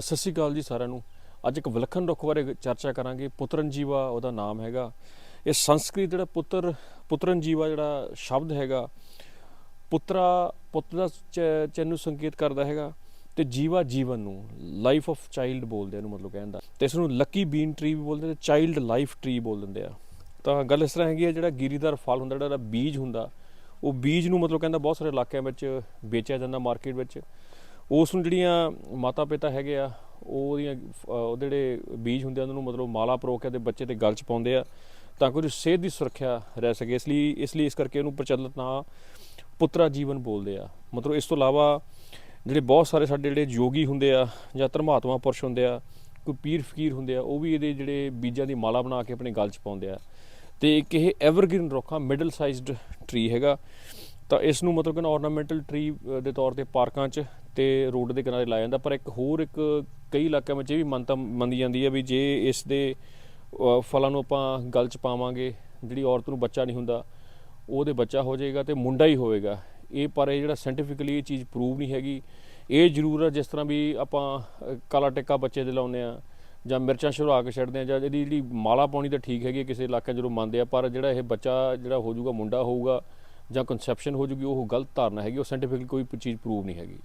ਸਤਿ ਸ਼੍ਰੀ ਅਕਾਲ ਜੀ ਸਾਰਿਆਂ ਨੂੰ। ਅੱਜ ਇੱਕ ਵਿਲੱਖਣ ਰੁੱਖ ਬਾਰੇ ਚਰਚਾ ਕਰਾਂਗੇ। ਪੁੱਤਰਨਜੀਵਾ ਉਹਦਾ ਨਾਮ ਹੈਗਾ। ਇਹ ਸੰਸਕ੍ਰਿਤ ਜਿਹੜਾ ਪੁੱਤਰ, ਪੁੱਤਰਨ ਜੀਵਾ ਜਿਹੜਾ ਸ਼ਬਦ ਹੈਗਾ, ਪੁੱਤਰਾ, ਪੁੱਤ ਦਾ ਚ- ਨੂੰ ਸੰਕੇਤ ਕਰਦਾ ਹੈਗਾ ਤੇ ਜੀਵਾ ਜੀਵਨ ਨੂੰ ਲਾਈਫ ਆਫ ਚਾਈਲਡ ਬੋਲਦੇ ਇਹਨੂੰ ਮਤਲਬ ਕਹਿੰਦਾ ਤੇ ਇਸ ਨੂੰ ਲੱਕੀ ਬੀਨ ਟਰੀ ਵੀ ਬੋਲਦੇ ਤੇ ਚਾਈਲਡ ਲਾਈਫ ਟਰੀ ਬੋਲ ਦਿੰਦੇ ਆ। ਤਾਂ ਗੱਲ ਇਸ ਤਰ੍ਹਾਂ ਹੈਗੀ ਹੈ ਜਿਹੜਾ ਗਿਰੀਦਾਰ ਫਲ ਹੁੰਦਾ, ਜਿਹੜਾ ਬੀਜ ਹੁੰਦਾ, ਉਹ ਬੀਜ ਨੂੰ ਮਤਲਬ ਕਹਿੰਦਾ ਬਹੁਤ ਸਾਰੇ ਇਲਾਕਿਆਂ ਵਿੱਚ ਵੇਚਿਆ ਜਾਂਦਾ ਮਾਰਕੀਟ ਵਿੱਚ। ਉਸ ਨੂੰ ਜਿਹੜੀਆਂ ਮਾਤਾ ਪਿਤਾ ਹੈਗੇ ਆ ਉਹ ਉਹਦੀਆਂ ਅਹ, ਉਹਦੇ ਜਿਹੜੇ ਬੀਜ ਹੁੰਦੇ ਆ ਉਹਨਾਂ ਨੂੰ ਮਤਲਬ ਮਾਲਾ ਪਰੋ ਕੇ ਤੇ ਬੱਚੇ ਦੇ ਗਲ 'ਚ ਪਾਉਂਦੇ ਆ ਤਾਂ ਕਿ ਉਹਦੀ ਸਿਹਤ ਦੀ ਸੁਰੱਖਿਆ ਰਹਿ ਸਕੇ। ਇਸ ਲਈ ਇਸ ਲਈ ਇਸ ਕਰਕੇ ਉਹਨੂੰ ਪ੍ਰਚਲਿਤ ਨਾ ਪੁੱਤਰਾ ਜੀਵਨ ਬੋਲਦੇ ਆ। ਮਤਲਬ ਇਸ ਤੋਂ ਇਲਾਵਾ ਜਿਹੜੇ ਬਹੁਤ ਸਾਰੇ ਸਾਡੇ ਜਿਹੜੇ ਯੋਗੀ ਹੁੰਦੇ ਆ ਜਾਂ ਧਰਮਾਤਮਾ ਪੁਰਸ਼ ਹੁੰਦੇ ਆ ਕੋਈ ਪੀਰ ਫਕੀਰ ਹੁੰਦੇ ਆ ਉਹ ਵੀ ਇਹਦੇ ਜਿਹੜੇ ਬੀਜਾਂ ਦੀ ਮਾਲਾ ਬਣਾ ਕੇ ਆਪਣੇ ਗਲ 'ਚ ਪਾਉਂਦੇ ਆ। ਤੇ ਇੱਕ ਇਹ ਐਵਰਗ੍ਰੀਨ ਰੁੱਖ ਮਿਡਲ ਸਾਈਜ਼ਡ ਟਰੀ ਹੈਗਾ। ਤਾਂ ਇਸ ਨੂੰ ਮਤਲਬ ਕਿ ਆਰਨਾਮੈਂਟਲ ਟਰੀ ਦੇ ਤੌਰ ਤੇ ਪਾਰਕਾਂ 'ਚ ਤੇ ਰੋਡ ਦੇ ਕਿਨਾਰੇ ਲਾਇਆ ਜਾਂਦਾ ਪਰ ਇੱਕ ਹੋਰ ਇੱਕ ਕਈ ਇਲਾਕਿਆਂ ਵਿੱਚ ਇਹ ਵੀ ਮੰਨਤਾ ਮੰਨੀ ਜਾਂਦੀ ਹੈ ਵੀ ਜੇ ਇਸ ਦੇ ਫਲਾਂ ਨੂੰ ਆਪਾਂ ਗਲ 'ਚ ਪਾਵਾਂਗੇ ਜਿਹੜੀ ਔਰਤ ਨੂੰ ਬੱਚਾ ਨਹੀਂ ਹੁੰਦਾ ਉਹਦੇ ਬੱਚਾ ਹੋ ਜਾਏਗਾ ਤੇ ਮੁੰਡਾ ਹੀ ਹੋਵੇਗਾ। ਇਹ ਪਰ ਇਹ ਜਿਹੜਾ ਸਾਇੰਟੀਫਿਕਲੀ ਇਹ ਚੀਜ਼ ਪ੍ਰੂਵ ਨਹੀਂ ਹੈਗੀ। ਇਹ ਜ਼ਰੂਰ ਆ ਜਿਸ ਤਰ੍ਹਾਂ ਵੀ ਆਪਾਂ ਕਾਲਾ ਟਿੱਕਾ ਬੱਚੇ ਦੇ ਲਾਉਂਦੇ ਆ ਜਾਂ ਮਿਰਚਾਂ ਛੁੜਾ ਕੇ ਛੱਡਦੇ ਆ ਜਾਂ ਇਹਦੀ ਜਿਹੜੀ ਮਾਲਾ ਪਾਉਣੀ ਤਾਂ ਠੀਕ ਹੈਗੀ ਹੈ, ਕਿਸੇ ਇਲਾਕੇ 'ਚ ਜਦੋਂ ਮੰਨਦੇ ਆ ਪਰ ਜਿਹੜਾ ਇਹ ਬੱਚਾ ਜਿਹੜਾ ਹੋ ਜਾਊਗਾ ਮੁੰਡਾ ਹੋਊਗਾ ਜਾਂ ਕਨਸੈਪਸ਼ਨ ਹੋ ਜੂਗੀ, ਉਹ ਗਲਤ ਧਾਰਨਾ ਹੈਗੀ, ਉਹ ਸਾਇੰਟੀਫਿਕਲੀ ਕੋਈ ਚੀਜ਼ ਪ੍ਰੂਵ ਨਹੀਂ ਹੈਗੀ।